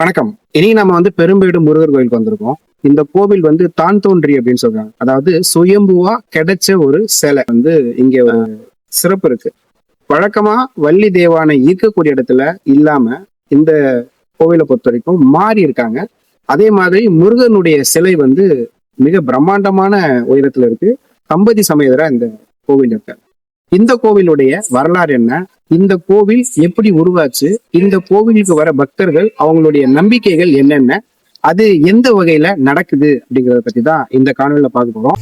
வணக்கம். இனி நம்ம வந்து பெரும்பேடு முருகர் கோயிலுக்கு வந்திருக்கோம். இந்த கோவில் வந்து தான் தோன்றி அப்படின்னு சொல்றாங்க. அதாவது சுயம்புவா கிடைச்ச ஒரு சிலை வந்து இங்க ஒரு சிறப்பு இருக்கு. வழக்கமா வள்ளி தேவானை ஈர்க்கக்கூடிய இடத்துல இல்லாம இந்த கோவிலை பொறுத்த வரைக்கும் மாறி இருக்காங்க. அதே மாதிரி முருகனுடைய சிலை வந்து மிக பிரம்மாண்டமான உயரத்துல இருக்கு. தம்பதி சமயதரா இந்த கோவில் இருக்காரு. இந்த கோவிலுடைய வரலாறு என்ன? இந்த கோவில் எப்படி உருவாச்சு? இந்த கோவிலுக்கு வர பக்தர்கள் அவங்களுடைய நம்பிக்கைகள் என்னென்ன? அது எந்த வகையில நடக்குது அப்படிங்கறத பத்தி தான் இந்த காணொலியில பார்க்க போறோம்.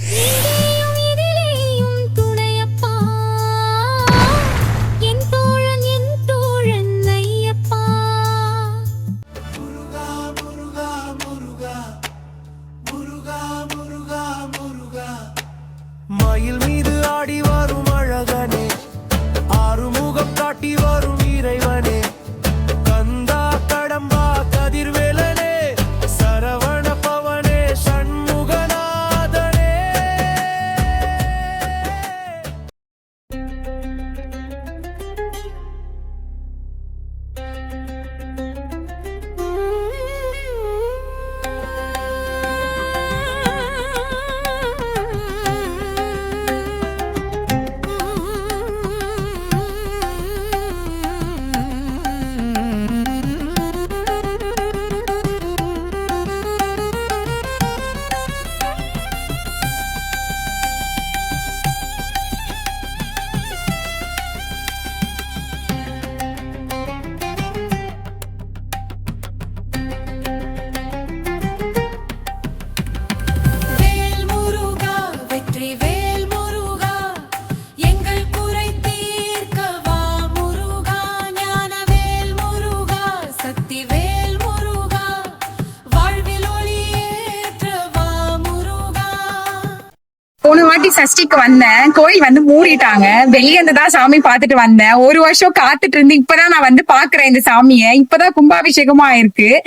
சஷ்டிக்கு வந்தேன். கோயில் வந்து மூடிட்டாங்க. வெளியே இருந்து தான் சாமி பார்த்துட்டு வந்தேன். ஒரு வருஷம் காத்துட்டு இருந்து இப்பதான் நான் வந்து பாக்குறேன் இந்த சாமியை. இப்பதான் கும்பாபிஷேகமா இருக்கு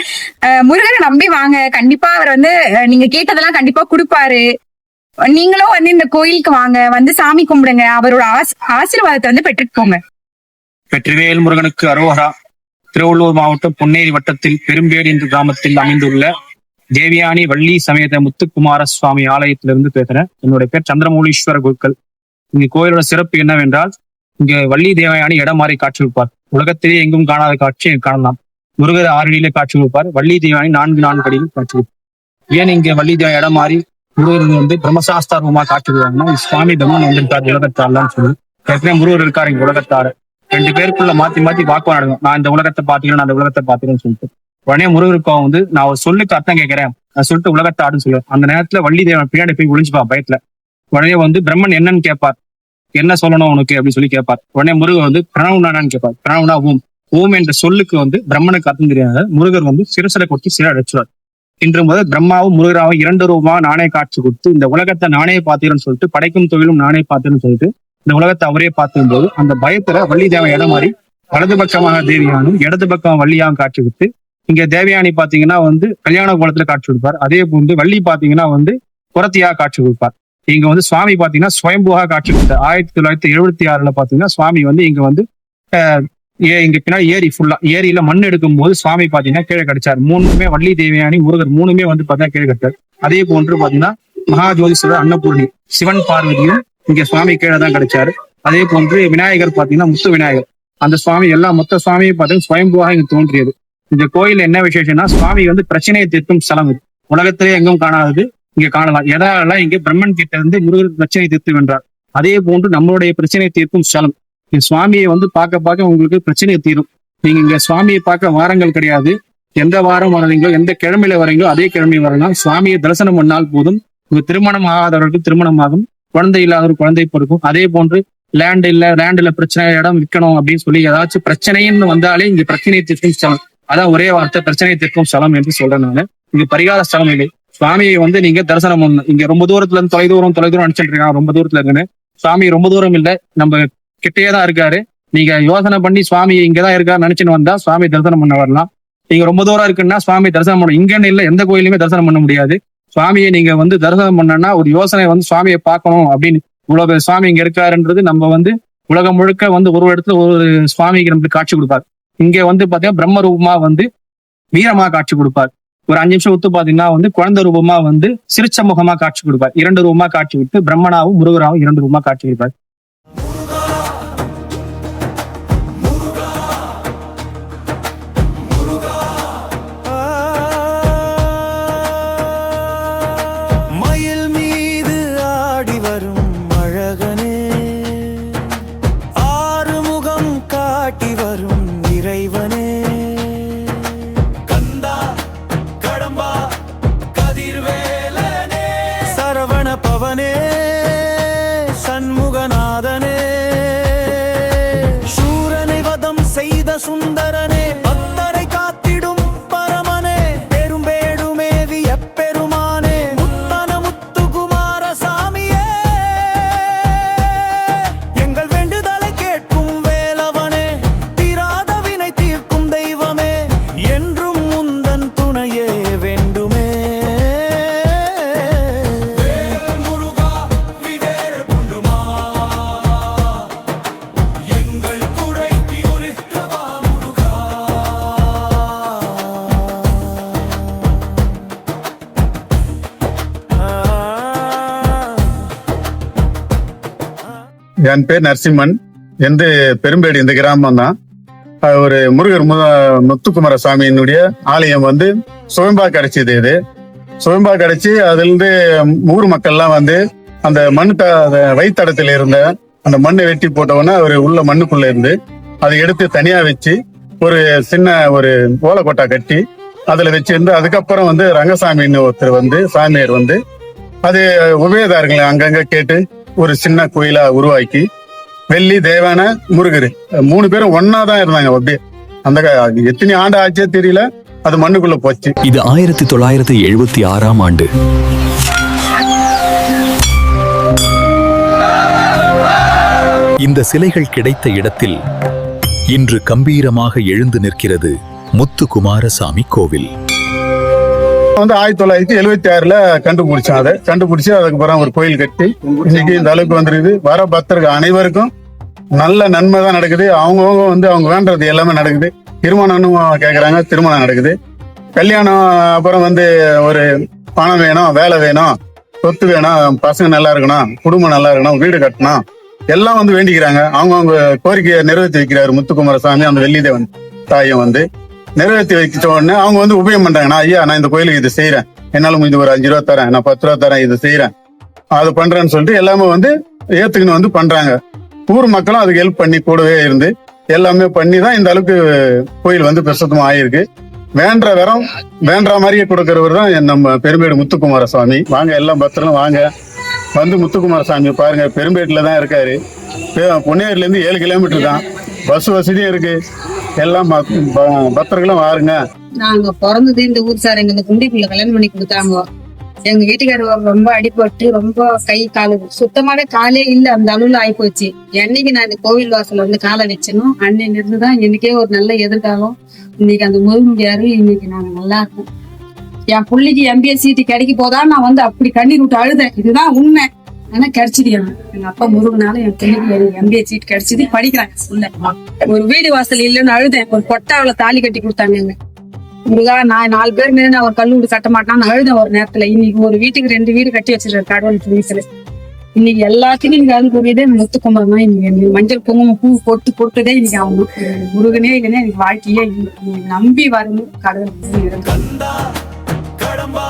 முருகரை முருகனை நம்பி வாங்க. கண்டிப்பா அவர் வந்து நீங்க கேட்டதெல்லாம் கண்டிப்பா கொடுப்பாரு. நீங்களும் வந்து இந்த கோயிலுக்கு வாங்க. வந்து சாமி கும்பிடுங்க. அவரோட ஆஸ்- ஆசீர்வாதத்தை வந்து பெற்றுட்டு போங்க. வெற்றிவேல் முருகனுக்கு அரோகரா. திருவள்ளூர் மாவட்டம் பொன்னேரி வட்டத்தில் பெரும்பேடு என்ற கிராமத்தில் அமைந்துள்ள தேவியானி வள்ளி சமேத முத்துக்குமார சுவாமி ஆலயத்திலிருந்து பேசுறேன் என்னுடைய பேர் சந்திரமௌலீஸ்வர குருக்கள் இங்க கோயிலோட சிறப்பு என்னவென்றால் இங்க வள்ளி தேவயானி இடம் மாறி காட்சி கொடுப்பார். உலகத்திலே எங்கும் காணாத காட்சி காணலாம். முருகர் ஆறடியிலே காட்சி கொடுப்பார். வள்ளி தேவயானி நான்கு நான்கு அடியில் காட்சி கொடுப்பார். ஏன் இங்க வள்ளி தேவ இடம் மாறி முருகர் வந்து பிரம்மசாஸ்தாரமா காட்சி கொடுவாங்கன்னா சுவாமி பிரம்மன் வந்திருக்கார் உலகத்தார்லாம் சொல்லி. ஏற்கனவே முருகர் இருக்காரு இங்க உலகத்தாரு. ரெண்டு பேருக்குள்ள மாத்தி மாத்தி வாக்குவம் நான் இந்த உலகத்தை பாத்துக்கிறேன் நான் இந்த உலகத்தை பாத்துக்கிறேன்னு சொல்லிட்டு. உடனே முருகருக்கும் வந்து நான் ஒரு சொல்லுக்கு அர்த்தம் கேட்கிறேன். நான் சொல்லிட்டு உலகத்தை ஆடுன்னு சொல்லுவேன் அந்த நேரத்துல வள்ளி தேவன் பின்னாடி போய் ஒளிஞ்சுப்பா பயத்துல. உடனே வந்து பிரம்மன் என்னன்னு கேட்பார். என்ன சொல்லணும் உனக்கு அப்படின்னு சொல்லி கேட்பார். உடனே முருகர் வந்து பிரணவனான்னு கேட்பார். பிரணவுனா ஓம். ஓம் என்ற சொல்லுக்கு வந்து பிரம்மனுக்கு அர்த்தம் தெரியாத முருகர் வந்து சிறுசலை கொடுத்து சிலை அடைச்சுவார் இன்று முதல் பிரம்மாவும் முருகராவும் இரண்டு ரூபா நானே காட்சி கொடுத்து இந்த உலகத்தை நானே பாத்தீரன்னு சொல்லிட்டு படைக்கும் தொழிலும் நானே பார்த்தேன்னு சொல்லிட்டு இந்த உலகத்தை அவரே பார்த்தும் போது அந்த பயத்துல வள்ளி தேவன் இடம் மாறி வலது பக்கமாக தேவியானும் இடது பக்கம் வள்ளியாகவும் காட்சி கொடுத்து இங்க தேவயானி பாத்தீங்கன்னா வந்து கல்யாண கோலத்துல காட்சி கொடுப்பார். அதே போன்று வள்ளி பாத்தீங்கன்னா வந்து புறத்தியா காட்சி கொடுப்பார். இங்க வந்து சுவாமி பாத்தீங்கன்னா சுயம்புவா காட்சி கொடுத்தார். ஆயிரத்தி தொள்ளாயிரத்தி எழுபத்தி ஆறுல பாத்தீங்கன்னா சுவாமி வந்து இங்க வந்து ஏ- இங்க பின்னாடி ஏரி ஃபுல்லா ஏரியில மண் எடுக்கும் போது சுவாமி பாத்தீங்கன்னா கீழே கிடைச்சார். மூணுமே வள்ளி தேவயானி முருகர் மூணுமே வந்து பாத்தீங்கன்னா கீழே கிடைச்சார். அதே போன்று பாத்தீங்கன்னா மகாஜோதிஸ்வரர் அன்னபூர்ணி சிவன் பார்வதியும் இங்க சுவாமி கீழே தான் கிடைச்சாரு. அதே போன்று விநாயகர் பாத்தீங்கன்னா முத்து விநாயகர். அந்த சுவாமி எல்லா மொத்த சுவாமியும் பார்த்தீங்கன்னா சுயம்புவாக இங்க தோன்றியது. இந்த கோயில் என்ன விசேஷம்னா சுவாமி வந்து பிரச்சனையை தீர்க்கும் ஸ்தலம் இது. உலகத்திலே எங்கும் காணாதது இங்க காணலாம். எதால இங்க பிரம்மன் கிட்ட இருந்து முருகர் பிரச்சனை தீர்த்து வென்றார். அதே போன்று நம்மளுடைய பிரச்சனையை தீர்க்கும் ஸ்தலம். இந்த சுவாமியை வந்து பார்க்க பார்க்க உங்களுக்கு பிரச்சனை தீரும். நீங்க இங்க சுவாமியை பார்க்க வாரங்கள் கிடையாது. எந்த வாரம் வரீங்களோ எந்த கிழமையில வரீங்களோ அதே கிழமை வரலாம். சுவாமியை தரிசனம் பண்ணால் போதும். உங்க திருமணம் ஆகாதவர்களுக்கு திருமணம் ஆகும். குழந்தை இல்லாதவர் குழந்தை பிறக்கும். அதே போன்று லேண்ட் இல்ல லேண்ட்ல பிரச்சனை இடம் விற்கணும் அப்படின்னு சொல்லி ஏதாச்சும் பிரச்சனைன்னு வந்தாலே இங்க பிரச்சனையை தீர்க்கும் ஸ்தலம். அதான் ஒரே வார்த்தை பிரச்சனை தீர்க்கும் ஸ்தலம் என்று சொல்றேன் நான். இங்க பரிகார ஸ்தலம் இல்லை சுவாமியை வந்து நீங்க தரிசனம் பண்ணணும் இங்க ரொம்ப தூரத்துல இருந்து தொலை தூரம் தொலை தூரம் இருக்காங்க ரொம்ப தூரத்துல இருக்குன்னு. சுவாமி ரொம்ப தூரம் இல்ல நம்ம கிட்டே தான் இருக்காரு. நீங்க யோசனை பண்ணி சுவாமி இங்கதான் இருக்காரு நினைச்சுன்னு வந்தா சுவாமி தரிசனம் பண்ண வரலாம். நீங்க ரொம்ப தூரம் இருக்குன்னா சுவாமி தரிசனம் பண்ண இங்கன்னு இல்ல எந்த கோயிலுமே தரிசனம் பண்ண முடியாது. சுவாமியை நீங்க வந்து தரிசனம் பண்ணனா ஒரு யோசனை வந்து சுவாமியை பார்க்கணும் அப்படின்னு. இவ்வளவு சுவாமி இங்க இருக்காருன்றது நம்ம வந்து உலகம் முழுக்க வந்து ஒரு இடத்துல ஒரு சுவாமிக்கு நம்மளுக்கு காட்சி கொடுப்பாரு. இங்க வந்து பாத்தீங்கன்னா பிரம்ம ரூபமா வந்து வீரமா காட்சி கொடுப்பார். ஒரு அஞ்சு நிமிஷம் ஒத்து பாத்தீங்கன்னா வந்து குழந்தை ரூபமா வந்து சிரிச்ச முகமா காட்சி கொடுப்பார். இரண்டு ரூபமா காட்சி விட்டு பிரம்மனாவும் முருகராவும் இரண்டு ரூபமா காட்சி கொடுப்பார். என் பேர் நரசிம்மன். எந்த பெரும்பேடு இந்த கிராமம் தான் ஒரு முருகர் முத முத்துக்குமார சாமியினுடைய ஆலயம் வந்து சுயம்பா கிடைச்சது இது சுயம்பா கிடைச்சி அதுல இருந்து ஊர் மக்கள்லாம் வந்து அந்த மண் த அந்த வைத்தடத்துல இருந்த அந்த மண்ணை வெட்டி போட்டவொன்னே அவர் உள்ள மண்ணுக்குள்ள இருந்து அதை எடுத்து தனியா வச்சு ஒரு சின்ன ஒரு ஓலக்கொட்டா கட்டி அதுல வச்சிருந்து அதுக்கப்புறம் வந்து ரங்கசாமின்னு ஒருத்தர் வந்து சாமியார் வந்து அது உபயதாரங்களை அங்கங்க கேட்டு ஒரு சின்ன கோயிலா உருவாக்கி வெள்ளி தேவான முருகர். மூணு பேரும் ஒன்னா தான் இருந்தாங்க அப்படியே. அந்த எத்தனை ஆண்டு ஆச்சே தெரியல அது மண்ணுக்குள்ள போச்சு. இது ஆயிரத்தி தொள்ளாயிரத்தி எழுபத்தி ஆறாம் ஆண்டு. இந்த சிலைகள் கிடைத்த இடத்தில் இன்று கம்பீரமாக எழுந்து நிற்கிறது முத்துக்குமாரசாமி கோவில். வந்து ஆயிரத்தி தொள்ளாயிரத்தி எழுபத்தி ஆறுல கண்டுபிடிச்சோம் அதை. கண்டுபிடிச்சு அதுக்கப்புறம் ஒரு கோயில் கட்டி இன்னைக்கு இந்த அளவுக்கு வந்துருக்குது. வர பக்தர்கள் அனைவருக்கும் நல்ல நன்மை தான் நடக்குது. அவங்கவுங்க வந்து அவங்க வேண்டது எல்லாமே நடக்குது. திருமணம்னு கேட்குறாங்க திருமணம் நடக்குது. கல்யாணம் அப்புறம் வந்து ஒரு பணம் வேணும் வேலை வேணும் சொத்து வேணும் பசங்க நல்லா இருக்கணும் குடும்பம் நல்லா இருக்கணும் வீடு கட்டணும். எல்லாம் வந்து வேண்டிக்கிறாங்க. அவங்கவுங்க கோரிக்கையை நிறைவேற்றி வைக்கிறாரு முத்துக்குமாரசாமி அந்த வெள்ளிதேவன் தாயம் வந்து. நிறைவேற்றி வைச்ச உடனே அவங்க வந்து உபயம் பண்றாங்க. நான் ஐயா நான் இந்த கோயிலுக்கு இது செய்யறேன் என்னால முடிஞ்ச ஒரு அஞ்சு ரூபா தரேன். நான் பத்து ரூபா தரேன் இது செய்யறேன் அது பண்றேன்னு சொல்லிட்டு எல்லாமே வந்து ஏத்துக்கணும் வந்து பண்றாங்க. ஊர் மக்களும் அதுக்கு ஹெல்ப் பண்ணி கூடவே இருந்து எல்லாமே பண்ணி தான் இந்த அளவுக்கு கோயில் வந்து பிரசித்தமா ஆயிருக்கு. வேண்ட வரம் வேண்ட மாதிரியே கொடுக்கறவர் தான் என் நம்ம பெரும்பேடு முத்துக்குமார சுவாமி வாங்க எல்லாம் பத்திரம் வாங்க. வந்து முத்துக்குமார சாமி பாருங்க பெரும்பேட்டில் தான் இருக்காரு. பெ- ஏழு கிலோமீட்டர் தான். பஸ் வசதியும் இருக்கு. எல்லாம் பக்தர்களும் வாருங்க. நாங்க பிறந்தது இந்த ஊர் சார். எங்க குண்டிக்குள்ள கல்யாணம் பண்ணி கொடுத்தாங்க. எங்க வீட்டுக்காரர் ரொம்ப அடிபட்டு ரொம்ப கை காலு சுத்தமாவே காலே இல்ல. அந்த அளவுல ஆகி போச்சு என்னைக்கு நான் இந்த கோவில் வாசல்ல வந்து காலை வச்சனும் அன்னையில இருந்துதான் எனக்கே ஒரு நல்ல எதிர்காலம். இன்னைக்கு அந்த முருங்கையாரு இன்னைக்கு நாங்க நல்லா இருக்கோம். என் பிள்ளைக்கு எம்பிஎஸ் சீட்டு கிடைக்க போதா நான் வந்து அப்படி கண்ணீர் விட்டு அழுதேன். இதுதான் உண்மை. ஆனா கிடைச்சது எங்க அப்பா முருகனால என் பிள்ளைக்கு எம்பிஏ சீட் கிடைச்சது. படிக்கிறாங்க சொல்ல ஒரு வீடு வாசல் இல்லைன்னு அழுதேன். ஒரு கொட்டாவில தாலி கட்டி கொடுத்தாங்க எங்க முருகா நான் நாலு பேர் நின்று நான் ஒரு கல்லூரி கட்ட மாட்டான்னு அழுதேன் ஒரு நேரத்துல. இன்னைக்கு ஒரு வீட்டுக்கு ரெண்டு வீடு கட்டி வச்சிருக்காரு கடவுள் வீட்டுல இன்னைக்கு எல்லாத்துக்கும் நீங்க அது கூறியதே முத்துக்குமார் தான். இன்னைக்கு மஞ்சள் குங்குமம் பூ போட்டு போட்டுதே இன்னைக்கு அவங்க முருகனே இல்லைன்னா எனக்கு வாழ்க்கையே நம்பி வரணும் கடவுள் கடம்பா